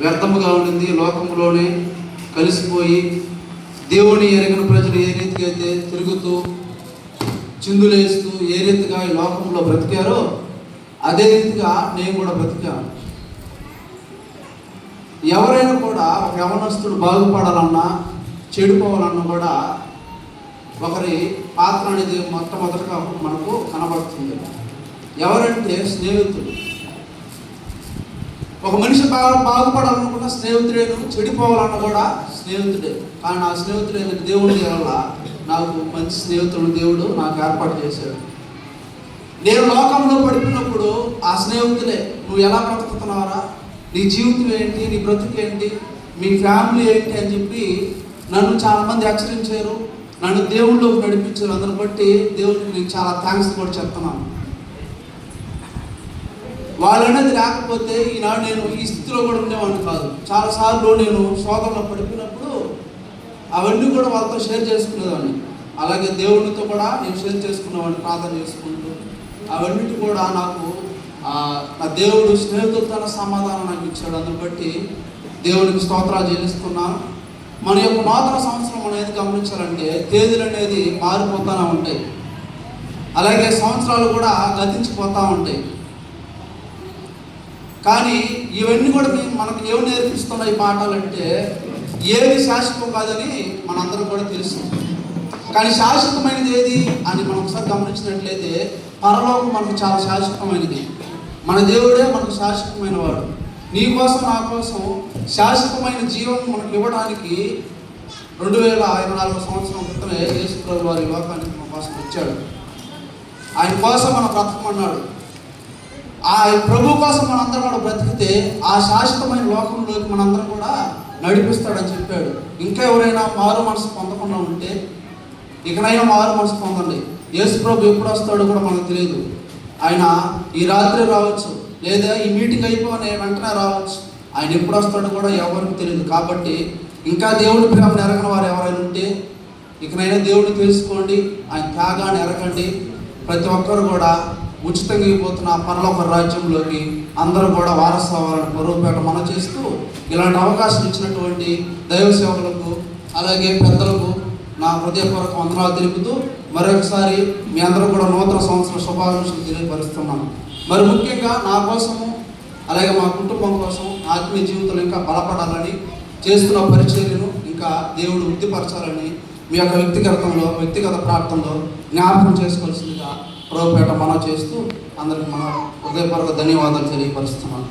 వ్యర్థముగా ఉండింది లోకంలోనే కలిసిపోయి దేవుని ఎరిగిన ప్రజలు ఏ రీతిగా అయితే తిరుగుతూ చిందులేస్తూ ఏ రీతిగా ఈ లోకంలో బ్రతికారో అదే రీతిగా నేను కూడా బ్రతికాను. ఎవరైనా కూడా ఒక యవనస్తుడు బాగుపడాలన్నా చెడిపోవాలన్నా కూడా ఒకరి పాత్ర అనేది మొట్టమొదటిగా మనకు కనబడుతుంది. ఎవరంటే స్నేహితుడు. ఒక మనిషి బాగా బాగుపడాలనుకున్న స్నేహితుడేను చెడిపోవాలన్న కూడా స్నేహితుడే. కానీ నా స్నేహితుడైన దేవుడి వల్ల నాకు మంచి స్నేహితుడు దేవుడు నాకు ఏర్పాటు చేశాడు. నేను లోకంలో పడిపోయినప్పుడు ఆ స్నేహితులే నువ్వు ఎలా బ్రతుకుతున్నావరా? నీ జీవితం ఏంటి? నీ బ్రతుకు ఏంటి? మీ ఫ్యామిలీ ఏంటి? అని చెప్పి నన్ను చాలా మంది హెచ్చరించారు. నన్ను దేవుళ్ళలోకి నడిపించారు. అందరు బట్టి దేవుడికి నేను చాలా థ్యాంక్స్ కూడా చెప్తున్నాను. వాళ్ళు అనేది లేకపోతే ఈనాడు నేను ఈ స్థితిలో కూడా ఉండేవాడిని కాదు. చాలాసార్లు నేను శోధనలో పడిపోయినప్పుడు అవన్నీ కూడా వాళ్ళతో షేర్ చేసుకునేవాడిని అలాగే దేవునితో కూడా నేను షేర్ చేసుకునేవాడిని ప్రార్థన చేసుకుంటూ. అవన్నిటి కూడా నాకు ఆ, నా దేవుడు స్నేహితులతో సమాధానం నాకు ఇచ్చాడు. అందుని బట్టి దేవునికి స్తోత్రాలు చెల్లిస్తున్నాను మన యొక్క నూతన సంవత్సరం అనేది గమనించాలంటే తేదీలు అనేది మారిపోతూనే ఉంటాయి. అలాగే సంవత్సరాలు కూడా గతించిపోతూ ఉంటాయి. కానీ ఇవన్నీ కూడా మేము మనకు ఏమి నేర్పిస్తున్నాయి పాఠాలంటే పాఠాలు అంటే ఏది శాశ్వతం కాదని మనందరం కూడా తెలుసు. కానీ శాశ్వతమైనది ఏది అని మనం ఒకసారి గమనించినట్లయితే పరలోకం మనకు చాలా శాశ్వతమైనది. మన దేవుడే మనకు శాశ్వతమైన వాడు నీ కోసం నా కోసం శాశ్వతమైన జీవం మనకు ఇవ్వడానికి రెండు వేల ఇరవై నాలుగు సంవత్సరం క్రితమే యేసు ప్రభు వారి లోకానికి మన కోసం వచ్చాడు. ఆయన కోసం మనం బ్రతకమన్నాడు. ఆ ప్రభు కోసం మనందరం కూడా బ్రతికితే ఆ శాశ్వతమైన లోకంలోకి మనందరం కూడా నడిపిస్తాడని చెప్పాడు. ఇంకా ఎవరైనా మారు మనసు పొందకుండా ఉంటే ఇకనైనా మారు మనసు పొందండి. యేసు ప్రభు ఎప్పుడు వస్తాడో కూడా మనకు తెలియదు. ఆయన ఈ రాత్రి రావచ్చు లేదా ఈ మీటింగ్ అయిపోయి వెంటనే రావచ్చు. ఆయన ఎప్పుడు వస్తాడో కూడా ఎవరికి తెలియదు. కాబట్టి ఇంకా దేవుడి ప్రేమ ఎరగని వారు ఎవరైనా ఉంటే ఇకనైనా దేవుడిని తెలుసుకోండి. ఆయన త్యాగాన్ని ఎరగండి. ప్రతి ఒక్కరు కూడా ఉచితంగా ఇవ్వబోతున్న ఆ పరలోక రాజ్యంలోకి అందరూ కూడా వారసులు అవ్వాలని పొరుగుపేట మనం చేస్తూ ఇలాంటి అవకాశం ఇచ్చినటువంటి దైవ సేవకులకు అలాగే పెద్దలకు నా హృదయపూర్వక వందనాలు తెలుపుతూ మరొకసారి మీ అందరూ కూడా నూతన సంవత్సర శుభాకాంక్షలు తెలియపరుస్తున్నాను. మరి ముఖ్యంగా నా కోసము అలాగే మా కుటుంబం కోసం ఆత్మీయ జీవితంలో ఇంకా బలపడాలని చేస్తున్న పరిచర్యను ఇంకా దేవుడు వృద్ధిపరచాలని మీ యొక్క వ్యక్తిగతంలో వ్యక్తిగత ప్రార్థనలో జ్ఞాపకం చేసుకోవాల్సింది ప్రభుపేట మనం చేస్తూ అందరికి మన హృదయపూర్వక ధన్యవాదాలు తెలియపరుస్తున్నాను.